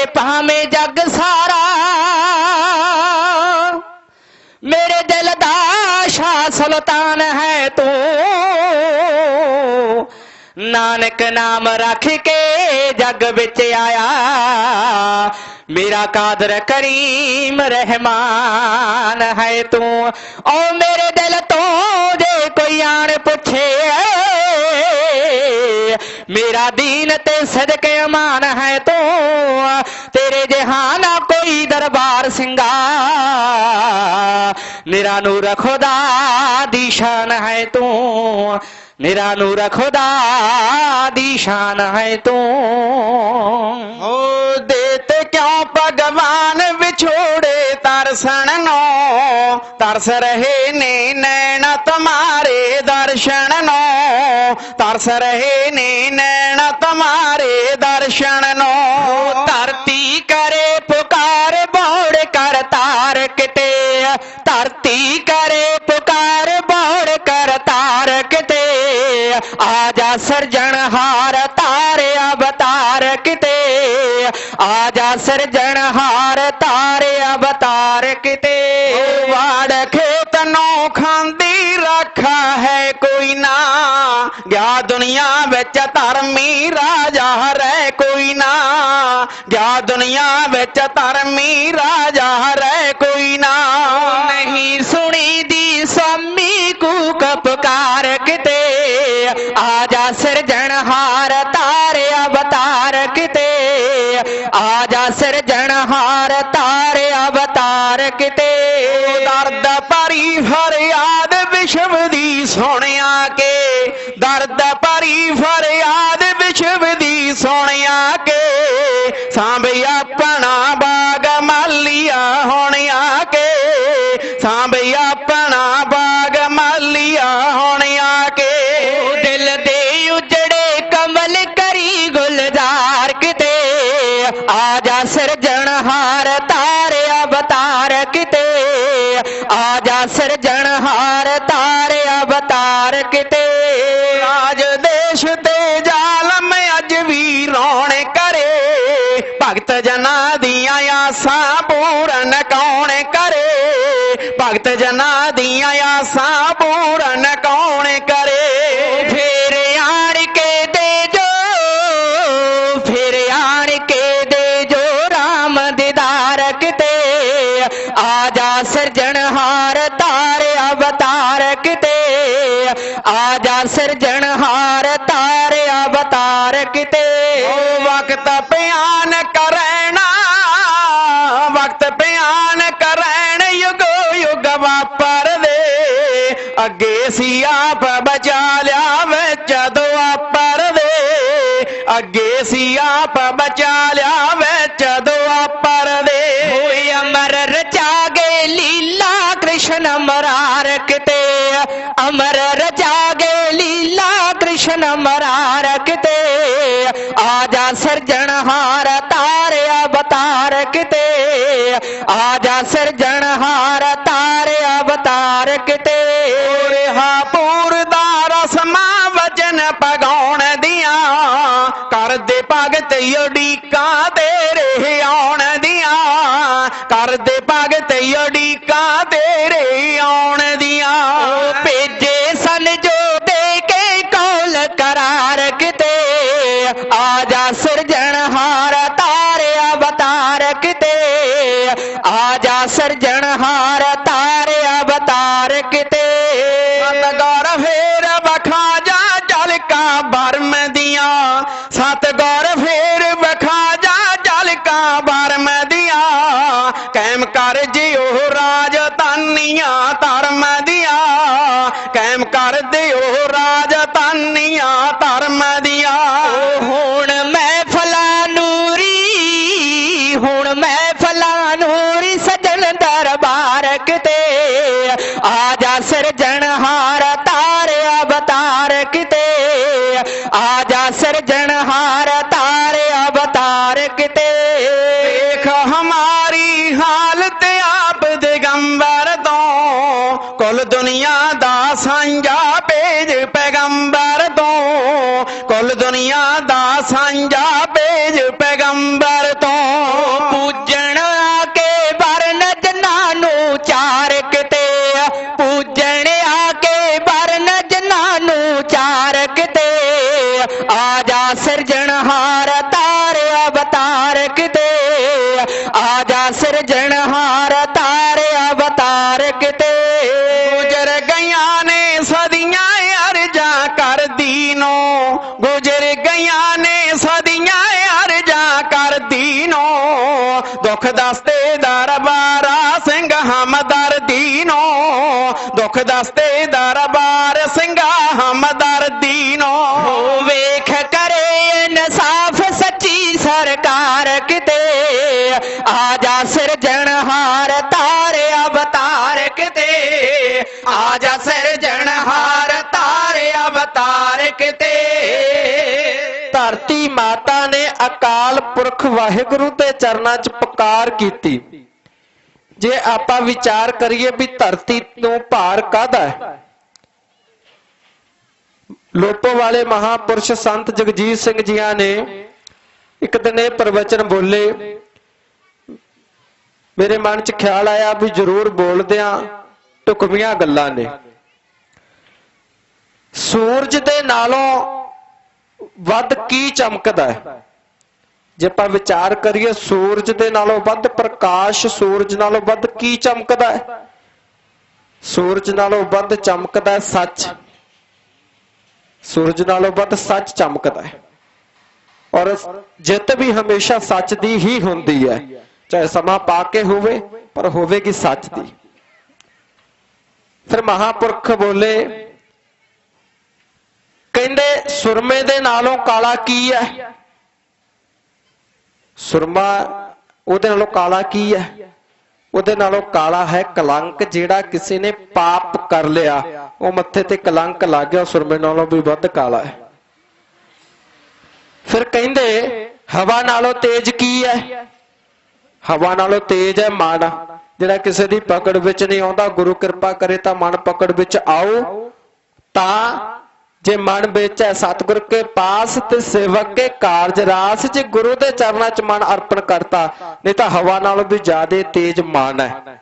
पे पहा में जा ਨਾਨਕ ਨਾਮ ਰੱਖ ਕੇ ਜਗ ਵਿੱਚ ਆਇਆ। ਮੇਰਾ ਕਾਦਰ ਕਰੀਮ ਰਹਿਮਾਨ ਹੈ ਤੂੰ। ਓ ਮੇਰੇ ਦਿਲ ਤੋਂ ਜੇ ਕੋਈ ਆਣ ਪੁੱਛੇ, ਮੇਰਾ ਦੀਨ ਤੇ ਸਦਕੇ ਅਮਾਨ ਹੈ ਤੂੰ। ਤੇਰੇ ਜਹਾਨਾ ਕੋਈ ਦਰਬਾਰ ਸਿੰਘਾ ਮੇਰਾ ਨੂਰ ਖੁਦਾ ਦੀ ਸ਼ਾਨ ਹੈ ਤੂੰ। ਮੇਰਾ ਨੂਰ ਖੁਦਾ ਦੀ ਸ਼ਾਨ ਹੈ ਤੂੰ। ਹੋ ਦੇਤੇ ਕਿਉਂ ਭਗਵਾਨ ਵਿਛੋੜੇ ਤਰਸਣ? ਨੂੰ ਤਰਸ ਰਹੇ ਨੇ ਨੈਣ ਤੁਮਾਰੇ ਦਰਸ਼ਨ। ਨੂੰ ਤਰਸ ਰਹੇ ਨੇ ਨੈਣ ਤੁਮਾਰੇ ਦਰਸ਼ਨ ਆ ਜਾ ਸਰਜਣਹਾਰ ਤਾਰੇ ਅਵਤਾਰ ਕਿਤੇ। ਆ ਜਾ ਸਿਰਜਣਹਾਰ ਤਾਰ ਅਵਤਾਰ ਕਿਤੇ। ਵਾੜ ਖੇਤ ਨੂੰ ਖਾਂਦੀ ਰੱਖਾ ਹੈ ਕੋਈ ਨਾ। ਗਿਆ ਦੁਨੀਆ ਵਿੱਚ ਧਰਮੀ ਰਾਜਾ ਰਹਿ ਕੋਈ ਨਾ। ਗਿਆ ਦੁਨੀਆ ਵਿੱਚ ਧਰਮੀ ਰਾਜਾ ਰਹਿ ਕੋਈ ਨਾ। ਨਹੀਂ ਸੁਣੀ ਦੀ ਸਾਮੀ ਆ ਜਾ ਸਿਰਜਣਹਾਰ ਤਾਰੇ ਅਵਤਾਰ ਕਿਤੇ। ਆ ਜਾ ਸਿਰਜਣਹਾਰ ਤਾਰੇ ਅਵਤਾਰ ਕਿਤੇ। ਦਰਦ ਭਰੀ ਫਰਿਆਦ ਵਿਸ਼ਵ ਦੀ ਸੁਣਿਆ ਕੇ। ਦਰਦ ਭਰੀ ਫਰਿਆਦ ਵਿਸ਼ਵ ਦੀ ਸੁਣਿਆ ਕੇ। ਸਾਂਭਿਆ ਆ ਜਾ ਸਿਰਜਣਹਾਰ ਤਾਰੇ ਅਵਤਾਰ ਕਿਤੇ। ਆ ਜਾ ਸਿਰਜਣਹਾਰ ਤਾਰੇ ਅਵਤਾਰ ਕਿਤੇ। ਰਾਜ ਦੇਸ਼ ਤੇ ਜ਼ਾਲਮ ਅੱਜ ਵੀ ਰੌਣ ਕਰੇ। ਭਗਤ ਜਨਾਂ ਦੀਆਂ ਆਸਾਂ ਪੂਰਨ ਕੌਣ ਕਰੇ? ਭਗਤ ਜਨਾਂ ਦੀਆਂ ਆਸਾਂ ਅੱਗੇ ਸੀ ਆਪ ਬਚਾ ਲਿਆ ਵਿੱਚ ਦੁਆਪਰ ਦੇ। ਅੱਗੇ ਸੀ ਆਪ ਬਚਾ ਲਿਆ ਵਿੱਚ ਦੁਆਪਰ ਦੇ। ਹੋਏ ਅਮਰ ਰਚਾਗੇ ਲੀਲਾ ਕ੍ਰਿਸ਼ਨ ਮਰਾਰ ਕਿਤੇ। ਅਮਰ ਰਚਾਗੇ ਲੀਲਾ ਕ੍ਰਿਸ਼ਨ ਮਰਾਰ ਕਿਤੇ। ਆ ਜਾ ਸਿਰਜਣਹਾਰ ਤਾਰ ਅਵਤਾਰ ਕਿਤੇ। ਆ ਜਾ ਸਿਰਜਣਹਾਰ ਤਾਰ ਅਵਤਾਰ ਕਿਤੇ। ਰਿਹਾ ਪੂਰ ਦਾ ਰਸਮਾ ਵਚਨ ਪਗਾਉਣ ਦੀਆਂ, ਕਰਦੇ ਭਗਤ ਉਡੀਕਾਂ ਤੇਰੇ ਆਉਣ ਦੀਆਂ, ਕਰਦੇ ਭਗਤ ਉਡੀਕਾਂ ਤੇਰੇ ਆਉਣ ਦੀਆਂ। ਭੇਜੇ ਸਨ ਜੋ ਦੇ ਕੇ ਕੌਲ ਕਰਾਰ ਕਿਤੇ, ਆ ਜਾ ਸਿਰਜਣਹਾਰ ਤਾਰ ਅਵਤਾਰ ਕਿਤੇ, ਆ ਜਾ ਸਿਰਜਣ ਰਾਜਧਾਨੀਆਂ ਧਰਮ ਦੀਆਂ। ਕਾਇਮ ਕਰ ਦਿਓ ਰਾਜਧਾਨੀਆਂ, ਧਰਮ ਦੀਆਂ। ਹੁਣ ਮੈਂ ਫਲਾ ਨੂਰੀ, ਹੁਣ ਮੈਂ ਫਲਾ ਨੂਰੀ ਸਜਣ ਦਰਬਾਰ ਕਿਤੇ। ਆ ਜਾ ਸਿਰਜਣਹਾਰ ਤਾਰ ਅਵਤਾਰ ਕਿਤੇ। ਆ ਜਾ ਸਿਰਜਣਹਾਰ ਤਾਰ ਆਜਾ ਜਾ ਸਿਰਜਣਹਾਰ ਤਾਰ ਅਵਤਾਰ ਕਿਤੇ। ਗੁਜਰ ਗਈਆਂ ਨੇ ਸਦੀਆਂ ਅਰਜਾਂ ਕਰਦੀ ਨੋ ਗੁਜਰ ਗਈਆਂ ਨੇ ਸਦੀਆਂ ਅਰਜਾਂ ਕਰਦੀ ਨੋ ਦੁੱਖ ਦਸਤੇ ਦਰਬਾਰਾ ਸਿੰਘ ਹਮਦਰਦੀ ਨੋ ਦੁੱਖ ਦਸਤੇ ਦਰਬਾਰ ਸਿੰਘਾ ਹਮਦਰਦੀ ਨੋ ਵੇਖ ਆ ਸਿਰਜਣਹਾਰ ਤਾਰ ਅਵਤਾਰ ਕਿਤੇ। ਧਰਤੀ ਮਾਤਾ ਨੇ ਅਕਾਲ ਪੁਰਖ ਵਾਹਿਗੁਰੂ ਦੇ ਚਰਨਾਂ 'ਚ ਪੁਕਾਰ ਕੀਤੀ। ਜੇ ਆਪਾਂ ਵਿਚਾਰ ਕਰੀਏ ਵੀ ਧਰਤੀ ਤੋਂ ਭਾਰ ਕਾਹਦਾ ਹੈ? ਲੋਪੋ ਵਾਲੇ ਮਹਾਪੁਰਸ਼ ਸੰਤ ਜਗਜੀਤ ਸਿੰਘ ਜੀਆਂ ਨੇ ਇੱਕ ਦਿਨ ਇਹ ਪ੍ਰਵਚਨ ਬੋਲੇ। ਮੇਰੇ ਮਨ 'ਚ ਖਿਆਲ ਆਇਆ ਵੀ ਜ਼ਰੂਰ ਬੋਲਦਿਆਂ ਆ ਗੱਲਾਂ ਨੇ। ਸੂਰਜ ਦੇ ਨਾਲੋਂ ਵੱਧ ਕੀ ਚਮਕਦਾ ਹੈ? ਜੇ ਆਪਾਂ ਵਿਚਾਰ ਕਰੀਏ, ਸੂਰਜ ਦੇ ਨਾਲੋਂ ਵੱਧ, ਪ੍ਰਕਾਸ਼ ਸੂਰਜ ਨਾਲੋਂ ਵੱਧ ਕੀ ਚਮਕਦਾ ਹੈ? ਸੂਰਜ ਨਾਲੋਂ ਵੱਧ ਚਮਕਦਾ ਹੈ ਸੱਚ। ਸੂਰਜ ਨਾਲੋਂ ਵੱਧ ਸੱਚ ਚਮਕਦਾ ਹੈ। ਔਰ ਜਿੱਤ ਵੀ ਹਮੇਸ਼ਾ ਸੱਚ ਦੀ ਹੀ ਹੁੰਦੀ ਹੈ। ਚਾਹੇ ਸਮਾਂ ਪਾ ਕੇ ਹੋਵੇ, ਪਰ ਹੋਵੇਗੀ ਸੱਚ ਦੀ। ਫਿਰ ਮਹਾਪੁਰਖ ਬੋਲੇ, ਕਹਿੰਦੇ ਸੁਰਮੇ ਦੇ ਨਾਲੋਂ ਕਾਲਾ ਕੀ ਹੈ? ਸੁਰਮਾ ਉਹਦੇ ਨਾਲੋਂ ਕਾਲਾ ਕੀ ਹੈ? ਉਹਦੇ ਨਾਲੋਂ ਕਾਲਾ ਹੈ ਕਲੰਕ ਜਿਹੜਾ ਕਿਸੇ ਨੇ ਪਾਪ ਕਰ ਲਿਆ, ਉਹ ਮੱਥੇ ਤੇ ਕਲੰਕ ਲੱਗ ਗਿਆ ਸੁਰਮੇ ਨਾਲੋਂ ਵੀ ਵੱਧ ਕਾਲਾ ਹੈ। ਫਿਰ ਕਹਿੰਦੇ, ਹਵਾ ਨਾਲੋਂ ਤੇਜ਼ ਕੀ ਹੈ? ਹਵਾ ਨਾਲੋਂ ਤੇਜ਼ ਹੈ ਮਨ ਜਿਹੜਾ ਕਿਸੇ ਦੀ ਪਕੜ ਵਿੱਚ ਨਹੀਂ ਆਉਂਦਾ, ਗੁਰੂ ਕਿਰਪਾ ਕਰੇ ਤਾਂ ਮਨ ਪਕੜ ਵਿੱਚ ਆਓ। ਤਾਂ ਜੇ ਮਨ ਵਿੱਚ ਹੈ ਸਤਿਗੁਰ ਕੇ ਪਾਸ ਤੇ ਸੇਵਕ ਕੇ ਕਾਰਜ, ਰਾਸ ਚ ਗੁਰੂ ਦੇ ਚਰਨਾਂ ਚ ਮਨ ਅਰਪਣ ਕਰਤਾ, ਨਹੀਂ ਤਾਂ ਹਵਾ ਨਾਲੋਂ ਵੀ ਜ਼ਿਆਦਾ ਤੇਜ਼ ਮਨ ਹੈ।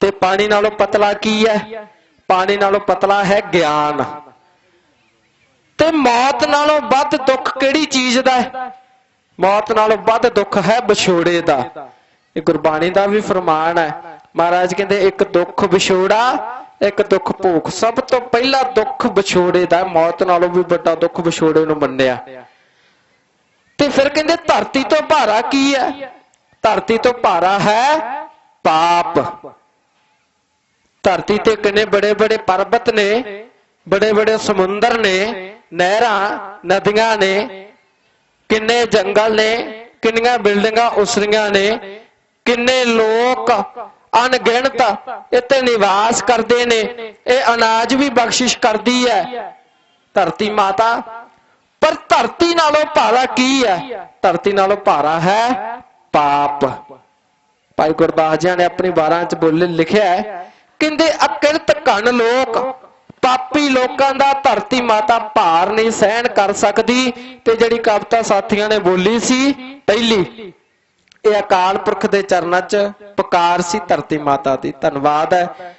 ਤੇ ਪਾਣੀ ਨਾਲੋਂ ਪਤਲਾ ਕੀ ਹੈ? ਪਾਣੀ ਨਾਲੋਂ ਪਤਲਾ ਹੈ ਗਿਆਨ। ਤੇ ਮੌਤ ਨਾਲੋਂ ਵੱਧ ਦੁੱਖ ਕਿਹੜੀ ਚੀਜ਼ ਦਾ ਹੈ? ਮੌਤ ਨਾਲੋਂ ਵੱਧ ਦੁੱਖ ਹੈ ਵਿਛੋੜੇ ਦਾ। ਇਹ ਗੁਰਬਾਣੀ ਦਾ ਵੀ ਫਰਮਾਨ ਹੈ। ਮਹਾਰਾਜ ਕਹਿੰਦੇ, ਇੱਕ ਦੁੱਖ ਵਿਛੋੜਾ, ਇੱਕ ਦੁੱਖ ਭੂਖ ਸਭ ਤੋਂ ਪਹਿਲਾ ਦੁੱਖ ਵਿਛੋੜੇ ਦਾ ਮੌਤ ਨਾਲੋਂ ਵੀ ਵੱਡਾ ਦੁੱਖ ਵਿਛੋੜੇ ਨੂੰ ਮੰਨਿਆ। ਤੇ ਫਿਰ ਕਹਿੰਦੇ, ਧਰਤੀ ਤੋਂ ਭਾਰਾ ਕੀ ਹੈ? ਧਰਤੀ ਤੋਂ ਭਾਰਾ ਹੈ ਪਾਪ। ਧਰਤੀ ਤੇ ਕਿੰਨੇ ਬੜੇ ਬੜੇ ਪਰਬਤ ਨੇ, ਬੜੇ ਬੜੇ ਸਮੁੰਦਰ ਨੇ, ਨਹਿਰਾਂ, ਨਦੀਆਂ ਨੇ, ਕਿੰਨੇ ਜੰਗਲ ਨੇ, ਕਿੰਨੀਆਂ ਬਿਲਡਿੰਗਾਂ ਉਸਰੀਆਂ ਨੇ ਕਿੰਨੇ ਲੋਕ ਅਣਗਿਣਤ ਇੱਥੇ ਨਿਵਾਸ ਕਰਦੇ ਨੇ। ਇਹ ਅਨਾਜ ਵੀ ਬਖਸ਼ਿਸ਼ ਕਰਦੀ ਹੈ। ਧਰਤੀ ਮਾਤਾ, ਪਰ ਧਰਤੀ ਨਾਲੋਂ ਭਾਰਾ ਕੀ ਹੈ? ਧਰਤੀ ਨਾਲੋਂ ਭਾਰਾ ਹੈ ਪਾਪ। ਭਾਈ ਗੁਰਦਾਸ ਜੀ ਨੇ ਆਪਣੀ 12 ਚ ਬੋਲੇ ਲਿਖਿਆ ਹੈ, ਕਹਿੰਦੇ ਅਕਿਰਤ ਘਣ ਲੋਕ, ਪਾਪੀ ਲੋਕਾਂ ਦਾ ਧਰਤੀ ਮਾਤਾ ਭਾਰ ਨਹੀਂ ਸਹਿਣ ਕਰ ਸਕਦੀ। ਤੇ ਜਿਹੜੀ ਕਵਿਤਾ ਸਾਥੀਆਂ ਨੇ ਬੋਲੀ ਸੀ, ਪਹਿਲੀ ਇਹ ਅਕਾਲ ਪੁਰਖ ਦੇ ਚਰਨਾਂ 'ਚ ਪੁਕਾਰ ਸੀ ਧਰਤੀ ਮਾਤਾ ਦੀ। ਧੰਨਵਾਦ ਹੈ।